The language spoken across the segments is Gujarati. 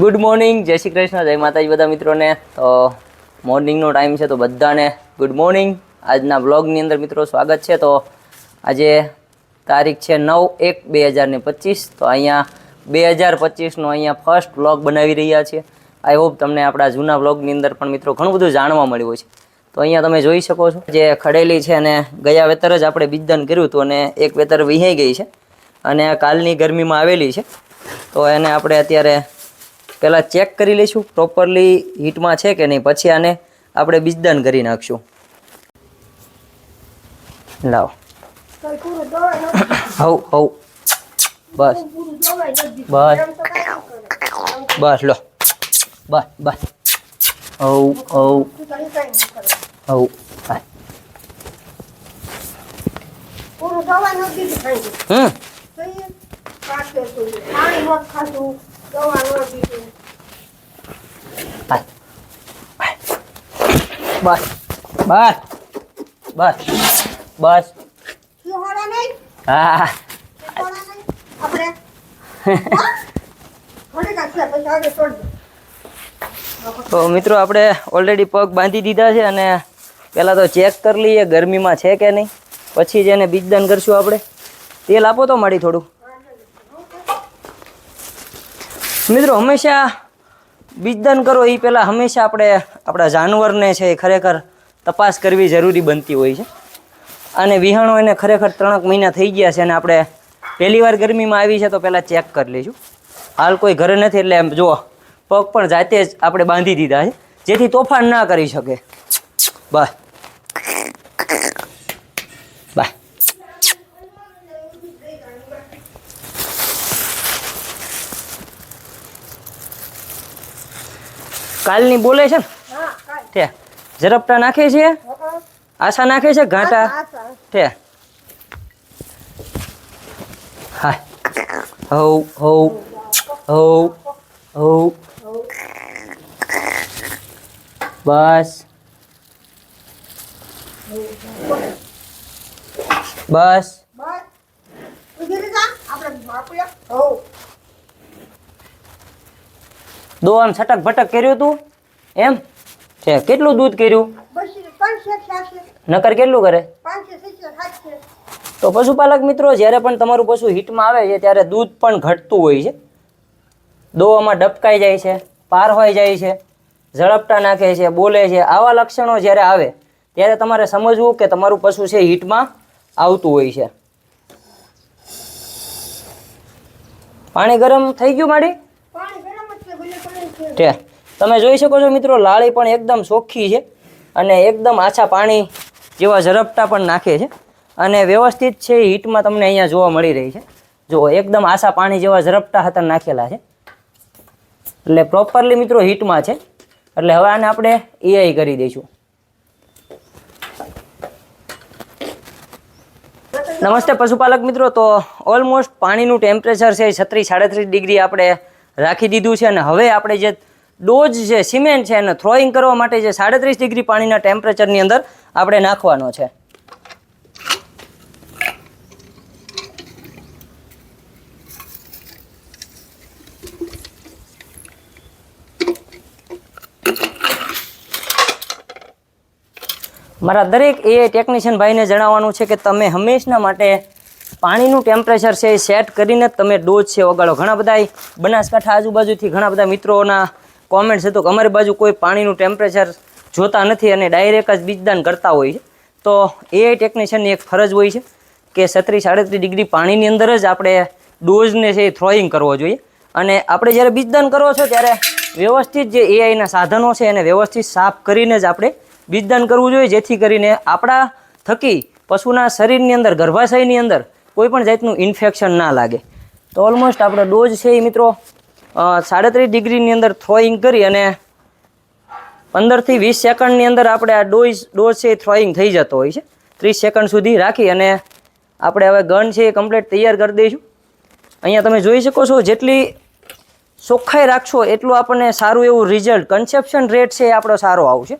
ગુડ મોર્નિંગ જય શ્રી કૃષ્ણ. જય માતાજી બધા મિત્રોને. તો મોર્નિંગનો ટાઈમ છે તો બધાને ગુડ મોર્નિંગ આજના બ્લોગની અંદર મિત્રો સ્વાગત છે. તો આજે તારીખ છે નવ એક બે હજાર ને પચીસ. તો અહીંયા બે હજાર પચીસનો અહીંયા ફર્સ્ટ બ્લોગ બનાવી રહ્યા છીએ. આઈ હોપ તમને આપણા જૂના બ્લોગની અંદર પણ મિત્રો ઘણું બધું જાણવા મળ્યું છે. તો અહીંયા તમે જોઈ શકો છો જે ખડેલી છે અને ગયા વેતર જ આપણે બીજદાન કર્યું હતું અને એક વેતર વિહાઈ ગઈ છે. અને કાલની ગરમીમાં આવેલી છે. તો એને આપણે અત્યારે પહેલાં ચેક કરી લઈશું પ્રોપરલી હીટમાં છે કે નહીં. પછી આને આપણે બીજદાન કરી નાખશું. લાવ. હવ હવ. બસ. બસ. બસ, લો. બસ બસ. હવ હવ. હવ હમ. બસ બસ બસ બસ તો મિત્રો, આપણે ઓલરેડી પગ બાંધી દીધા છે અને પહેલાં તો ચેક કરી લઈએ ગરમીમાં છે કે નહીં. પછી જ એને બીજદાન કરશું આપણે. તેલ આપો તો માડી થોડું. મિત્રો, હંમેશા બીજદાન કરો એ પહેલાં હંમેશા આપણે આપણા જાનવરને છે એ ખરેખર તપાસ કરવી જરૂરી બનતી હોય છે. અને વિહાણો એને ખરેખર ત્રણેક મહિના થઈ ગયા છે અને આપણે પહેલી વાર ગરમીમાં આવી છે તો પહેલાં ચેક કરી લઈશું. હાલ કોઈ ઘરે નથી એટલે એમ જો પગ પણ જાતે જ આપણે બાંધી દીધા છે. જેથી તોફાન ના કરી શકે. બસ. કાલની બોલે છે ને? હા કાંઈ તે ઝરપટા નાખે છે? આશા નાખે છે? ઘાટા? તે. હા હવ હવ હવ હવ બસ. બસ. બસ. ઊભી રહી જા. આપણે દો આમ છટક ભટક કર્યું તું? એમ? છે, કેટલું દૂધ કર્યું? નકર કેટલું કરે? તો પશુપાલક મિત્રો, જ્યારે પણ તમારું પશુ હીટમાં આવે છે, ત્યારે દૂધ પણ ઘટતું હોય છે. દોવામાં ડબકાઈ જાય છે પાર હોઈ જાય છે, ઝડપટા નાખે છે, બોલે છે. આવા લક્ષણો જ્યારે આવે, ત્યારે તમારે સમજવું કે તમારું પશુ છે, હીટમાં આવતું હોય છે. પાણી ગરમ થઈ ગયું માડી? છે. તમે જોઈ શકો છો મિત્રો, લાળી પણ એકદમ ચોખ્ખી છે અને એકદમ આછા પાણી જેવા ઝરપટા પણ નાખે છે. અને વ્યવસ્થિત છે હીટમાં તમને અહીંયા જોવા મળી રહી છે. જો, એકદમ આછા પાણી જેવા ઝરપટા હતા નાખેલા છે. એટલે પ્રોપરલી મિત્રો હીટમાં છે. એટલે હવે આને આપણે એઆઈ કરી દઈશું. નમસ્તે પશુપાલક મિત્રો, તો ઓલમોસ્ટ પાણીનું ટેમ્પરેચર છે છત્રીસ, સાડત્રીસ ડિગ્રી આપણે રાખી દીધું છે અને હવે આપણે જે ડોઝ છે સિમેન્ટ છે એને થ્રોઈંગ કરવા માટે જે સાડત્રીસ ડિગ્રી પાણીના ટેમ્પરેચરની અંદર આપણે નાખવાનો છે. મારા દરેક એ ટેકનિશિયન ભાઈને જણાવવાનું છે કે તમે હંમેશના માટે પાણીનું ટેમ્પરેચર છે એ સેટ કરીને તમે ડોઝ છે વગાડો. ઘણા બધા બનાસકાંઠા આજુબાજુથી ઘણા બધા મિત્રોના કોમેન્ટ હતું કે અમારી બાજુ કોઈ પાણીનું ટેમ્પરેચર જોતા નથી અને ડાયરેક્ટ જ બીજદાન કરતા હોય છે. તો એ ટેકનિશિયનની એક ફરજ હોય છે કે છત્રીસ સાડત્રીસ ડિગ્રી પાણીની અંદર જ આપણે ડોઝને છે એ થ્રોઈંગ કરવો જોઈએ. અને આપણે જ્યારે બીજદાન કરવો છો ત્યારે વ્યવસ્થિત જે એઆઈના સાધનો છે એને વ્યવસ્થિત સાફ કરીને જ આપણે બીજદાન કરવું જોઈએ. જેથી કરીને આપણા થકી પશુના શરીરની અંદર, ગર્ભાશયની અંદર કોઈ પણ જાતનું ઇન્ફેક્શન ના લાગે. તો ઓલમોસ્ટ આપણો ડોઝ છે એ મિત્રો સાડત્રીસ ડિગ્રીની અંદર થ્રોઈંગ કરી અને પંદરથી વીસ સેકન્ડની અંદર આપણે આ ડોઝ ડોઝ છે એ થ્રોઈંગ થઈ જતો હોય છે. ત્રીસ સેકન્ડ સુધી રાખી અને આપણે હવે ગન છે એ કમ્પ્લીટ તૈયાર કરી દઈશું. અહીંયા તમે જોઈ શકો છો જેટલી ચોખ્ખાઈ રાખશો એટલું આપણને સારું એવું રિઝલ્ટ કન્સેપ્શન રેટ છે એ આપણો સારો આવશે.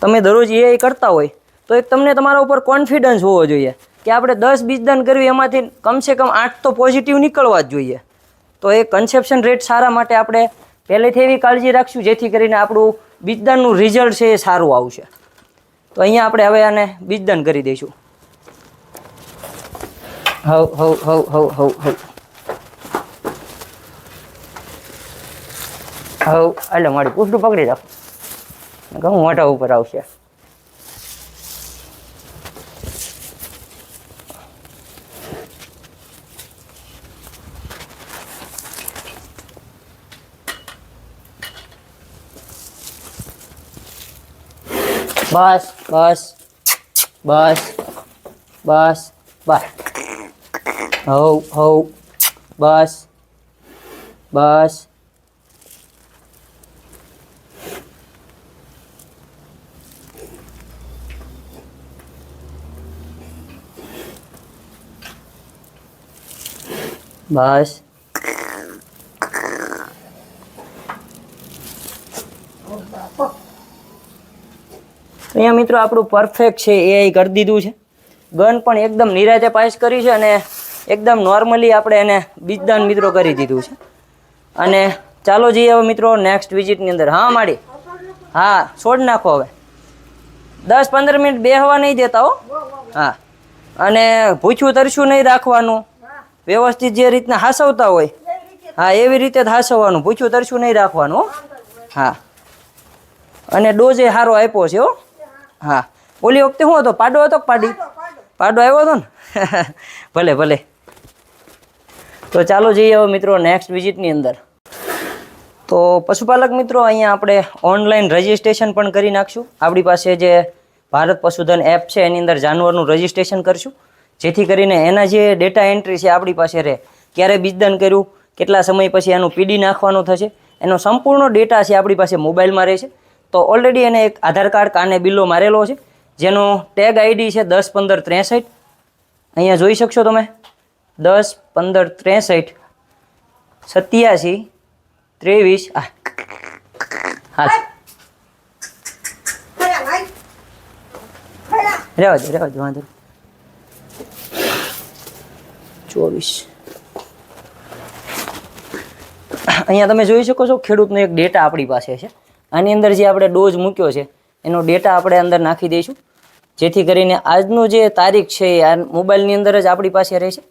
તમે દરરોજ એ કરતા હોય તો એક તમને તમારા ઉપર કોન્ફિડન્સ હોવો જોઈએ. કે આપણે દસ બીજદાન કરવી એમાંથી કમસે કમ આઠ તો પોઝિટિવ નીકળવા જ જોઈએ. તો એ કન્સેપ્શન રેટ સારા માટે આપણે પહેલેથી એવી કાળજી રાખશું જેથી કરીને આપણું બીજદાનનું રિઝલ્ટ છે એ સારું આવશે. તો અહીંયા આપણે હવે આને બીજદાન કરી દઈશું. હવ હવ હવ હવ હવ હવ. હવ, એટલે મારી પૂછડું પકડી રાખો. ઘઉં મોટા ઉપર આવશે. બસ બસ બસ બસ બસ. હવ હવ બસ બસ. બસ. અહીંયા મિત્રો આપણું પરફેક્ટ છે એ કરી દીધું છે. ગન પણ એકદમ નિરાતે પાસ કરી છે અને એકદમ નોર્મલી આપણે એને બીજદાન મિત્રો કરી દીધું છે. અને ચાલો જઈએ હવે મિત્રો નેક્સ્ટ વિઝિટની અંદર. હા માડી હા, છોડ નાખો હવે. દસ પંદર મિનિટ બેહવા નહીં દેતા હો. હા. અને ભૂખ્યું તરછું નહીં રાખવાનું. વ્યવસ્થિત જે રીતના હાસવતા હોય. હા, એવી રીતે જ હાસવવાનું. ભૂખ્યું તરછું નહીં રાખવાનું હા. અને ડોઝ સારો આપ્યો છે હો. હા. ઓલી વખતે શું હતો? પાડો હતો પાડી? પાડો આવ્યો હતો ને? ભલે ભલે. તો ચાલો જઈએ હવે મિત્રો નેક્સ્ટ વિઝિટની અંદર. તો પશુપાલક મિત્રો અહીંયા આપણે ઓનલાઈન રજિસ્ટ્રેશન પણ કરી નાખશું. આપણી પાસે જે ભારત પશુધન એપ છે એની અંદર જાનવરનું રજિસ્ટ્રેશન કરશું. જેથી કરીને એના જે ડેટા એન્ટ્રી છે આપણી પાસે રહે. ક્યારે બીજદાન કર્યું કેટલા સમય પછી એનું પીડી નાખવાનું થશે એનો સંપૂર્ણ ડેટા છે આપણી પાસે મોબાઈલમાં રહેશે. તો ઓલરેડી એને એક આધાર કાર્ડ કાને બિલ્લો મારેલો છે. જેનો ટેગ આઈડી છે દસ પંદર ત્રેસઠ. અહીંયા જોઈ શકશો તમે. દસ પંદર ત્રેસઠ, સત્યાસી, ત્રેવીસ હા. ખરા રહેવા દે રહેવા દે, વાંધો. ચોવીસ. અહીંયા તમે જોઈ શકો છો ખેડૂતનો એક ડેટા આપણી પાસે છે. આની અંદર જે આપણે ડોઝ મૂક્યો છે, એનો ડેટા આપણે અંદર નાખી દઈશું. જેથી કરીને આજનું જે તારીખ છે, એ આ મોબાઈલની અંદર જ આપણી પાસે રહેશે.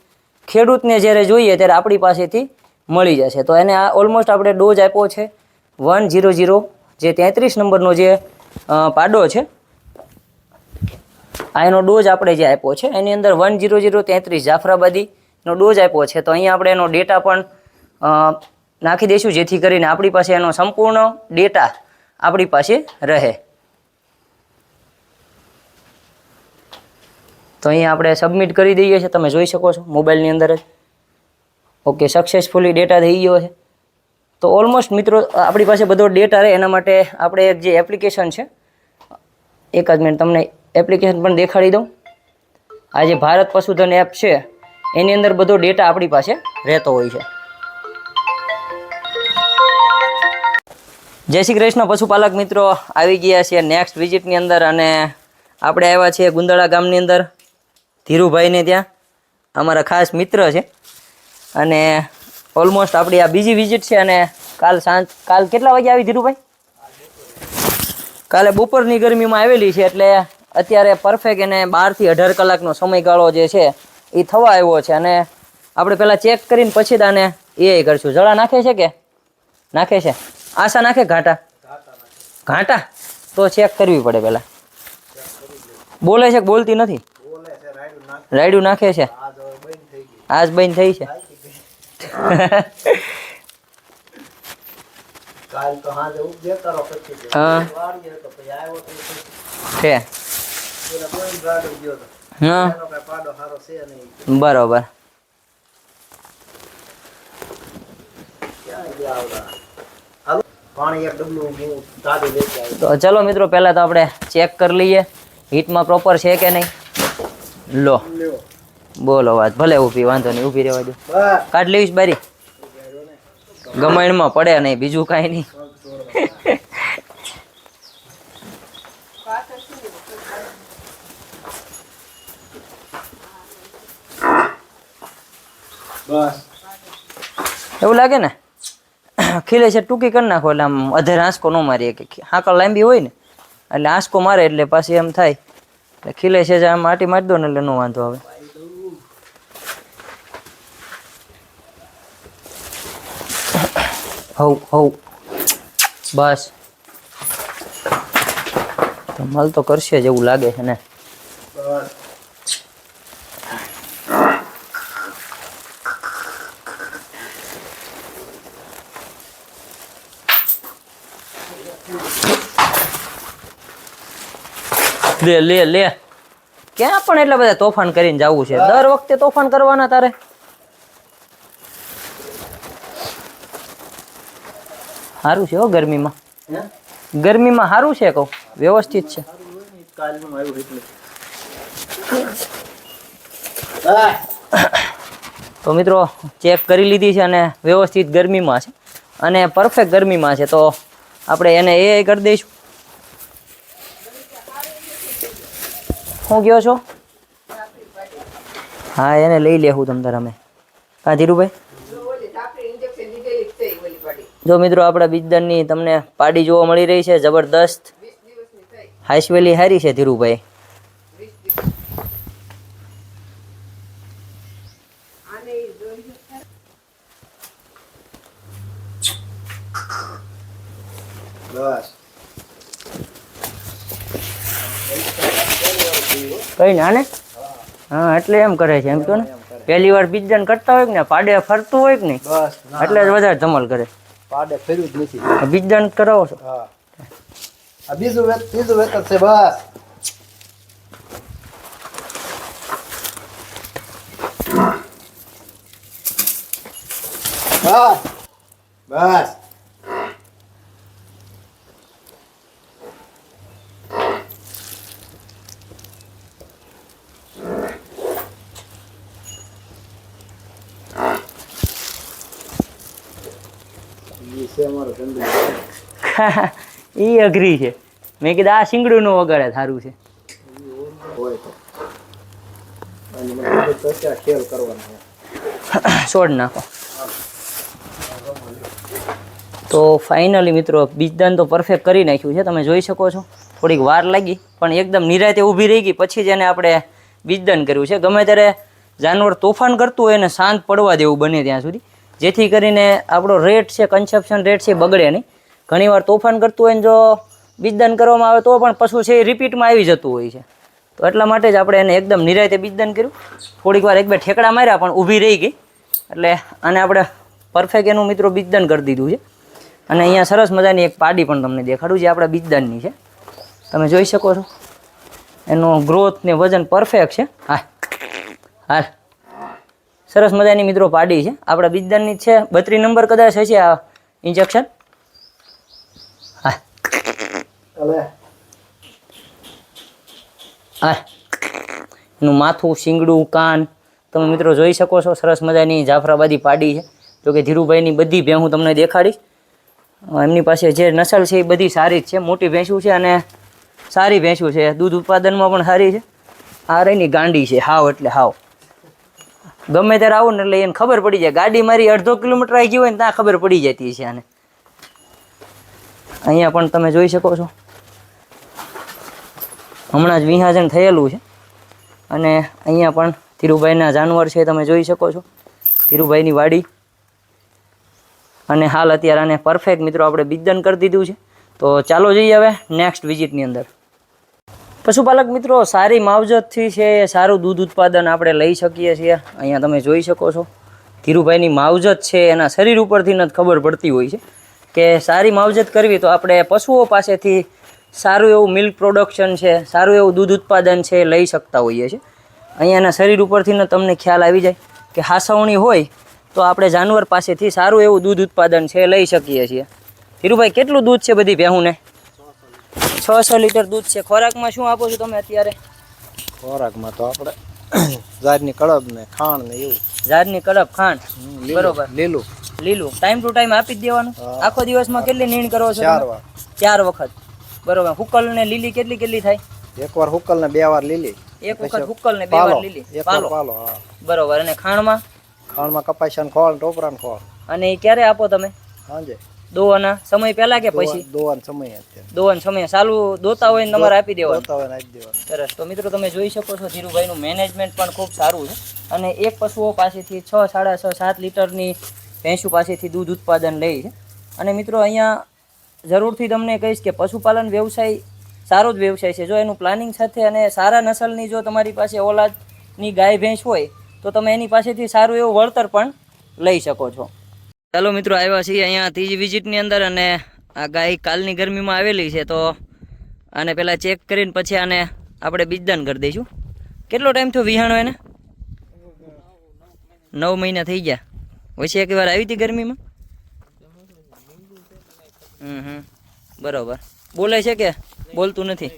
ખેડૂતને જ્યારે જોઈએ, ત્યારે આપણી પાસેથી મળી જશે. તો એને આ ઓલમોસ્ટ આપણે ડોઝ આપ્યો છે, વન ઝીરો ઝીરો, જે તેત્રીસ નંબરનો જે પાડો છે, આ એનો ડોઝ આપણે જે આપ્યો છે, એની અંદર વન જીરો ઝીરો તેત્રીસ જાફરાબાદીનો ડોઝ આપ્યો છે. તો અહીંયા આપણે એનો ડેટા પણ નાખી દઈશું, જેથી કરીને આપણી પાસે એનો સંપૂર્ણ ડેટા આપણી પાસે રહે. તો અહીંયા આપણે સબમિટ કરી દઈએ છીએ. તમે જોઈ શકો છો, મોબાઈલની અંદર જ. ઓકે સક્સેસફુલી ડેટા થઈ ગયો છે. તો ઓલમોસ્ટ મિત્રો, આપણી પાસે બધો ડેટા રહે. એના માટે આપણે એક જે એપ્લિકેશન છે, એક જ મિનિટ તમને એપ્લિકેશન પણ દેખાડી દઉં. આ જે ભારત પશુધન એપ છે, એની અંદર બધો ડેટા આપણી પાસે રહેતો હોય છે. જય શ્રી કૃષ્ણ, પશુપાલક મિત્રો. આવી ગયા છે નેક્સ્ટ વિઝિટની અંદર અને આપણે આવ્યા છીએ ગુંદળા ગામની અંદર, ધીરુભાઈને ત્યાં. અમારા ખાસ મિત્ર છે. અને ઓલમોસ્ટ આપણી આ બીજી વિઝિટ છે અને કાલ સાંજ, કાલ કેટલા વાગે આવી ધીરુભાઈ? કાલે બપોરની ગરમીમાં આવેલી છે એટલે અત્યારે પરફેક્ટ એને બારથી અઢાર કલાકનો સમયગાળો જે છે એ થવા આવ્યો છે અને આપણે પહેલાં ચેક કરીને પછી દાને એ કરશું. જળા નાખે છે કે? નાખે છે? આશા નાખે ઘાટા ઘાટા તો ચેક કરવી પડે પહેલાં બોલે છે કે બોલતી નથી રાયડું નાખે છે આજ બંધ થઈ છે કાલ તો હાજે ઉપજેતા રહો પછી હા વાળીએ તો પછી આવ્યો તો પછી છે પેલા કોઈ ગાડો ગયો તો હા એનો કઈ પાડો સારો છે નહીં બરોબર પાણી એક ડબલું હું ગાડી લેતી આવી તો ચલો મિત્રો પહેલાં તો આપણે ચેક કરી લઈએ હીટમાં પ્રોપર છે કે નહીં? લો. લ્યો. બોલો વાત ભલે ઊભી વાંધો નહીં ઊભી રહેવા દો. બસ. કાઢ લઈશ બારી. ગમાણમાં પડે નહીં બીજું કાંઈ નહીં. બસ. એવું લાગે ને? ખીલે છે, ટૂંકી કરી નાખો, એટલે આમ અધેર આંસકો ન મારીએ કે હાકળ લાંબી હોય ને, એટલે આંસકો મારે એટલે પાછી એમ થાય. એટલે ખીલે છે આમ માટી મારી દો ને એટલે નો વાંધો આવે. હવ હવ. બસ. ધમાલ તો કરશે જ એવું લાગે છે ને બસ લે લે લે. ક્યાં પણ એટલા બધા તોફાન કરીને જવું છે? દર વખતે તોફાન કરવાના તારે? સારું છે હો ગરમીમાં. ગરમીમાં સારું છે કહું. વ્યવસ્થિત છે. તો મિત્રો ચેક કરી લીધી છે અને વ્યવસ્થિત ગરમીમાં છે. અને પરફેક્ટ ગરમીમાં છે. તો આપણે એને એ કરી દઈશું. શું કહો છો? હા, એને લઈ લેવું તમ તારે અમે. હા ધીરુભાઈ? જો મિત્રો, આપણા બીજદનની તમને પાડી જોવા મળી રહી છે, જબરદસ્ત. હાઈસવેલી હારી છે, ધીરુભાઈ. બસ. કઈ ના ને? હા એટલે એમ કરે છે એમ તો ને. પહેલી વાર બીજદાન કરતા હોય કે ને પાડે ફરતું હોય કે નહીં? એટલે જ વધારે ધમાલ કરે. પાડે ફેર્યું જ નથી. બીજદાન કરાવો છો. હા. બીજું વેત ત્રીજું છે બસ. બસ. બસ. ઈ અઘરી છે. મેં કીધું આ શીંગડું નું વગાડે સારું છે. છોડ નાખો. તો ફાઇનલી મિત્રો બીજદાન તો પરફેક્ટ કરી નાખ્યું છે. તમે જોઈ શકો છો. થોડીક વાર લાગી, પણ એકદમ નિરાતે ઊભી રહી ગઈ. પછી જ એને આપણે બીજદાન કર્યું છે. ગમે ત્યારે જાનવર તોફાન કરતું હોય એને શાંત પડવા દેવું બને ત્યાં સુધી. જેથી કરીને આપણો રેટ છે કન્સેપ્શન રેટ છે બગડે નહીં. ઘણીવાર તોફાન કરતું હોય ને જો બીજદાન કરવામાં આવે તો પણ પશુ છે એ રિપીટમાં આવી જતું હોય છે. તો એટલા માટે જ આપણે એને એકદમ નિરાયતે બીજદાન કર્યું. થોડીક વાર એક બે ઠેકડા માર્યા પણ ઊભી રહી ગઈ. એટલે આને આપણે પરફેક્ટ એનું મિત્રો બીજદાન કરી દીધું છે. અને અહીંયા સરસ મજાની એક પાડી પણ તમને દેખાડું જે આપણા બીજદાનની છે. તમે જોઈ શકો છો. એનો ગ્રોથ ને વજન પરફેક્ટ છે. હા હા સરસ મજાની મિત્રો પાડી છે. આપણા બીજદાનની છે બત્રી નંબર કદાચ હશે આ ઇન્જેક્શન હા. હા. એનું માથું શીંગડું કાન તમે મિત્રો જોઈ શકો છો સરસ મજાની જાફરાબાદી પાડી છે. જો કે ધીરુભાઈની બધી ભેં હું તમને દેખાડીશ. એમની પાસે જે નસલ છે એ બધી સારી જ છે મોટી ભેંસું છે અને સારી ભેંસું છે. દૂધ ઉત્પાદનમાં પણ સારી છે. આ રહીની ગાંડી છે હાવ એટલે હાવ. ગમે ત્યારે આવું ને એટલે એને ખબર પડી જાય. ગાડી મારી અડધો કિલોમીટર આવી ગઈ હોય ને ત્યાં ખબર પડી જતી છે આને. અહીંયા પણ તમે જોઈ શકો છો. હમણાં જ વિહાજન થયેલું છે. અને અહીંયા પણ ધીરુભાઈના જાનવર છે, તમે જોઈ શકો છો. ધીરુભાઈની વાડી. અને હાલ અત્યારે આને પરફેક્ટ મિત્રો આપણે બીજદાન કરી દીધું છે. તો ચાલો જઈએ હવે નેક્સ્ટ વિઝિટની અંદર. પશુપાલક મિત્રો, સારી માવજતથી છે, સારું દૂધ ઉત્પાદન આપણે લઈ શકીએ છીએ. અહીંયા તમે જોઈ શકો છો, ધીરુભાઈની માવજત છે, એના શરીર ઉપરથી જ ખબર પડતી હોય છે. કે સારી માવજત કરવી તો આપણે પશુઓ પાસેથી સારું એવું મિલ્ક પ્રોડક્શન છે, સારું એવું દૂધ ઉત્પાદન છે, લઈ શકતા હોઈએ છીએ. અહીંયાના શરીર ઉપરથી તમને ખ્યાલ આવી જાય કે હાસવણી હોય તો આપણે જાનવર પાસેથી સારું એવું દૂધ ઉત્પાદન છે, લઈ શકીએ છીએ. ધીરુભાઈ, કેટલું દૂધ છે બધી ભેહુંને? છસો લીટર દૂધ છે. ખોરાકમાં શું આપો છો તમે અત્યારે? ખોરાકમાં તો આપણે ઝાડની કડબ ને ખાણ ને એવું. ઝાડની કડપ ખાણ બરોબર. લીલું. લીલું. ટાઈમ ટુ ટાઈમ આપી જ દેવાનું. આખો દિવસમાં કેટલી નીણ કરો છો ચાર વાર. ચાર વખત. બરોબર. હુકલ ને લીલી કેટલી કેટલી થાય? એક વાર હુકલ ને બે વાર લીલી. એક વખત હુકલ ને બે વાર લીલી. પાલો. પાલો બરોબર. અને ખાણમાં ખાણમાં કપાસિયા ખોળ ટોપરા ખોળ. અને એ ક્યારે આપો તમે? સાંજે. દોવાના સમય પહેલા કે પછી? દોવાનો સમય દોવાનો સમય. ચાલુ દોતા હોય ને તમારે આપી દેવાનું. દોતા હોય આપી દેવાનું. સરસ. તો મિત્રો તમે જોઈ શકો છો ધીરુભાઈનું મેનેજમેન્ટ પણ ખૂબ સારું છે. અને એક પશુઓ પાસેથી છ સાડા છ સાત લીટરની ભેંસુ પાસેથી દૂધ ઉત્પાદન લે છે. અને મિત્રો અહીંયા જરૂરથી તમને કહીશ કે પશુપાલન વ્યવસાય સારો જ વ્યવસાય છે. જો એનું પ્લાનિંગ સાથે અને સારા નસલની જો તમારી પાસે ઓલાદની ગાય ભેંસ હોય તો તમે એની પાસેથી સારું એવું વળતર પણ લઈ શકો છો. ચાલો મિત્રો, આવ્યા છીએ અહીંયા ત્રીજી વિઝિટની અંદર અને આ ગાય કાલની ગરમીમાં આવેલી છે, તો આને પહેલાં ચેક કરીને પછી આને આપણે બીજદાન કરી દઈશું. કેટલો ટાઈમ થયો વિહાણો એને? નવ મહિના થઈ ગયા. વચ્ચે એક વાર આવી હતી ગરમીમાં? હમ હમ. બરાબર. બોલે છે કે? બોલતું નથી.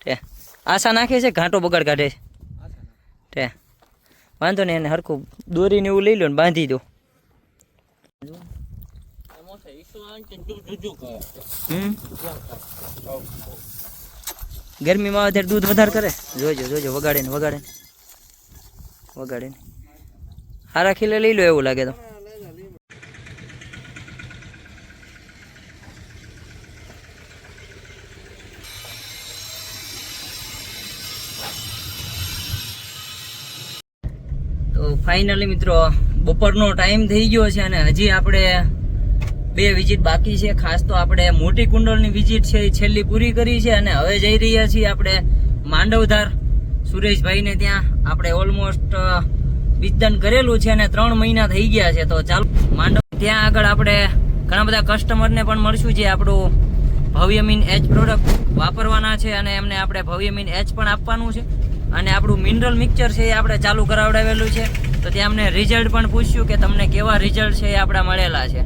ઠે આશા નાખે છે ઘાંટો બગાડ કાઢે છે? ઠે વાંધો નહીં, એને હરખું દોરીને એવું લઈ લો ને બાંધી દો. ગરમીમાં અત્યારે દૂધ વધારે કરે? જોજો જોજો વગાડે ને વગાડે ને વગાડે ને હારા ખીલે લઈ લો એવું લાગે તો. તો મિત્રો બપોરનો ટાઈમ થઈ ગયો છે અને હજી આપણે બે વિઝિટ બાકી છે. ખાસ તો આપણે મોટી કુંડળની વિઝિટ છે એ છેલ્લી પૂરી કરી છે અને હવે જઈ રહ્યા છીએ આપણે માંડવધાર સુરેશભાઈને ત્યાં. આપણે ઓલમોસ્ટ બીજદાન કરેલું છે અને ત્રણ મહિના થઈ ગયા છે. તો ચાલો, માંડવ ત્યાં આગળ આપણે ઘણા બધા કસ્ટમરને પણ મળશું જે આપણું ભવ્યમીન એચ પ્રોડક્ટ વાપરવાના છે અને એમને આપણે ભવ્યમીન એચ પણ આપવાનું છે. અને આપણું મિનરલ મિક્સચર છે એ આપણે ચાલુ કરાવડાવેલું છે. તો ત્યાં અમને રિઝલ્ટ પણ પૂછ્યું કે તમને કેવા રિઝલ્ટ છે એ આપણા મળેલા છે.